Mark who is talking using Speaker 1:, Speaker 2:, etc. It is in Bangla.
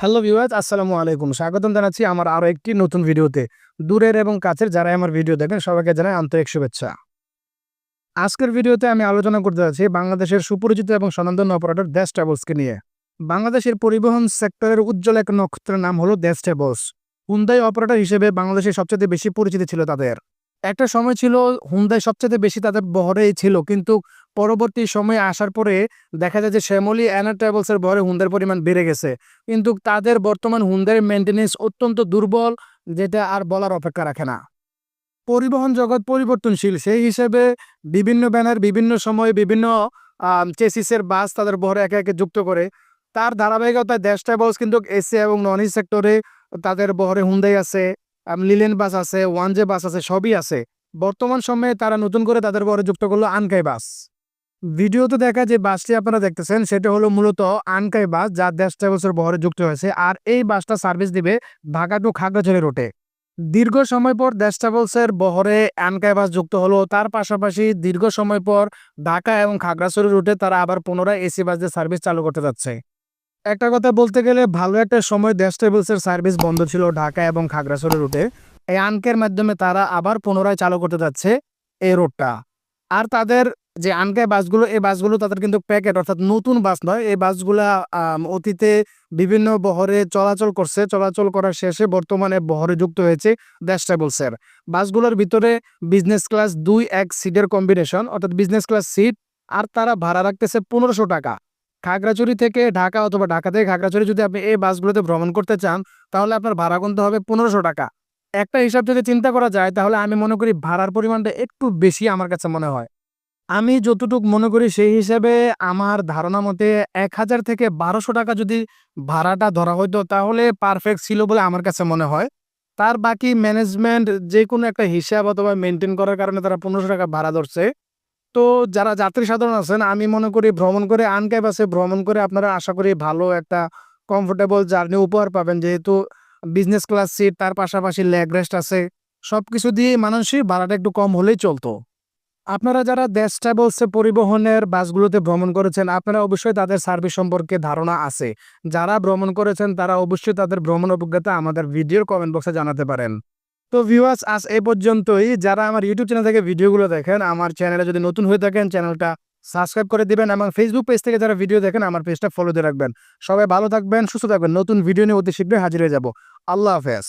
Speaker 1: হ্যালো ভিউয়ার্স আসসালামু আলাইকুম স্বাগতম জানাচ্ছি আমার আরও একটি নতুন ভিডিওতে। দূরের এবং কাছের যারাই আমার ভিডিও দেখেন, সবাইকে জানাই আন্তরিক শুভেচ্ছা। আজকের ভিডিওতে আমি আলোচনা করতে যাচ্ছি বাংলাদেশের সুপরিচিত এবং স্বনামধন্য অপারেটর দেশ ট্রাভেলসকে নিয়ে। বাংলাদেশের পরিবহন সেক্টরের উজ্জ্বল এক নক্ষত্রের নাম হলো দেশ ট্রাভেলস। হুন্দাই অপারেটর হিসেবে বাংলাদেশের সবচেয়ে বেশি পরিচিতি ছিল তাদের। একটা সময় ছিল হুন্দাই সবচেয়ে বেশি তাদের বহরেই ছিল, কিন্তু পরবর্তী সময়ে আসার পরে দেখা যায় যে শ্যামলি অ্যানা ট্রাভেলসের বহরে হুন্দার পরিমাণ বেড়ে গেছে। কিন্তু তাদের বর্তমান হুন্দার মেনটেনেন্স অত্যন্ত দুর্বল, যেটা আর বলার অপেক্ষা রাখে না। পরিবহন জগৎ পরিবর্তনশীল, সেই হিসেবে বিভিন্ন ব্যানার বিভিন্ন সময়ে বিভিন্ন চেসিসের বাস তাদের বহরে একে একে যুক্ত করে। তার ধারাবাহিকতায় দেশ ট্রাভেলস কিন্তু এসি এবং নন সেক্টরে তাদের বহরে হুন্দাই আছে। লিলেন বাস আছে ওয়ান জে বাস আছে, সবই আছে। বর্তমান সময়ে তারা নতুন করে তাদের বহরে যুক্ত করল আনকাই বাস। ভিডিওতে দেখা যে বাসটি আপনারা দেখতেছেন, সেটা হলো মূলত আনকাই বাস, যা দেশ ট্রাভেলসের বহরে যুক্ত হয়েছে। আর এই বাসটা সার্ভিস দিবে ঢাকা টু খাগড়াছড়ি রুটে। দীর্ঘ সময় পর দেশ ট্রাভেলসের বহরে আনকাই বাস যুক্ত হলো। তার পাশাপাশি দীর্ঘ সময় পর ঢাকা এবং খাগড়াছড়ি রুটে তারা আবার পুনরায় এসি বাস দিয়ে সার্ভিস চালু করতে যাচ্ছে। একটা কথা বলতে গেলে ভালো একটা সময় দেশ সার্ভিস বন্ধ ছিল ঢাকা এবং খাগড়াছড়ি রুটে। এই আনকের মাধ্যমে তারা আবার পুনরায় চালু করতে যাচ্ছে এই রোডটা আর তাদের যে আনকায় বাসগুলো, এই বাসগুলো তাদের কিন্তু প্যাকেট, অর্থাৎ নতুন বাস নয়, এই বাসগুলা অতীতে বিভিন্ন বহরে চলাচল করছে। চলাচল করার শেষে বর্তমানে বহরে যুক্ত হয়েছে দেশ ট্রাভেলসের। বাসগুলোর ভিতরে বিজনেস ক্লাস দুই এক সিটের কম্বিনেশন অর্থাৎ বিজনেস ক্লাস সিট আর তারা ভাড়া রাখতেছে পনেরোশো টাকা। খাগড়াছড়ি থেকে ঢাকা অথবা ঢাকা থেকে খাগড়াছড়ি যদি আপনি এই বাসগুলোতে ভ্রমণ করতে চান, তাহলে আপনার ভাড়া গুনতে হবে পনেরোশো টাকা। একটা হিসাব যদি চিন্তা করা যায়, তাহলে আমি মনে করি ভাড়ার পরিমাণটা একটু বেশি আমার কাছে মনে হয়। আমি যতটুকু মনে করি, সেই হিসাবে আমার ধারণা মতে এক হাজার থেকে বারোশো টাকা যদি ভাড়াটা ধরা হইতো, তাহলে পারফেক্ট ছিল বলে আমার কাছে মনে হয়। তার বাকি ম্যানেজমেন্ট যে কোনো একটা হিসাব অথবা মেনটেন করার কারণে তারা পনেরোশো টাকা ভাড়া ধরছে। তো যারা যাত্রী সাধারণ আছেন, আমি মনে করি ভ্রমণ করে আনকাই বাসে ভ্রমণ করে আপনারা আশা করি ভালো একটা কমফোর্টেবল জার্নি উপহার পাবেন। যেহেতু বিজনেস ক্লাস সিট তার পাশাপাশি লেগ রেস্ট আছে। সব কিছু দিয়ে মানুষই ভাড়াটা একটু কম হলেই চলতো। আপনারা যারা দেশ ট্রাভেলসে পরিবহনের বাসগুলোতে ভ্রমণ করেছেন, আপনারা অবশ্যই তাদের সার্ভিস সম্পর্কে ধারণা আছে। যারা ভ্রমণ করেছেন, তারা অবশ্যই তাদের ভ্রমণ অভিজ্ঞতা আমাদের ভিডিওর কমেন্ট বক্সে জানাতে পারেন। তো ভিউয়ার্স আজ এই পর্যন্তই। যারা আমার ইউটিউব চ্যানেল থেকে ভিডিওগুলো দেখেন, আমার চ্যানেলে যদি নতুন হয়ে থাকেন চ্যানেলটা সাবস্ক্রাইব করে দিবেন এবং ফেসবুক পেজ থেকে যারা ভিডিও দেখেন, আমার পেজটা ফলো দিয়ে রাখবেন। সবাই ভালো থাকবেন, সুস্থ থাকবেন। নতুন ভিডিও নিয়ে অতি শীঘ্রই হাজির হয়ে যাব। আল্লাহ হাফেজ।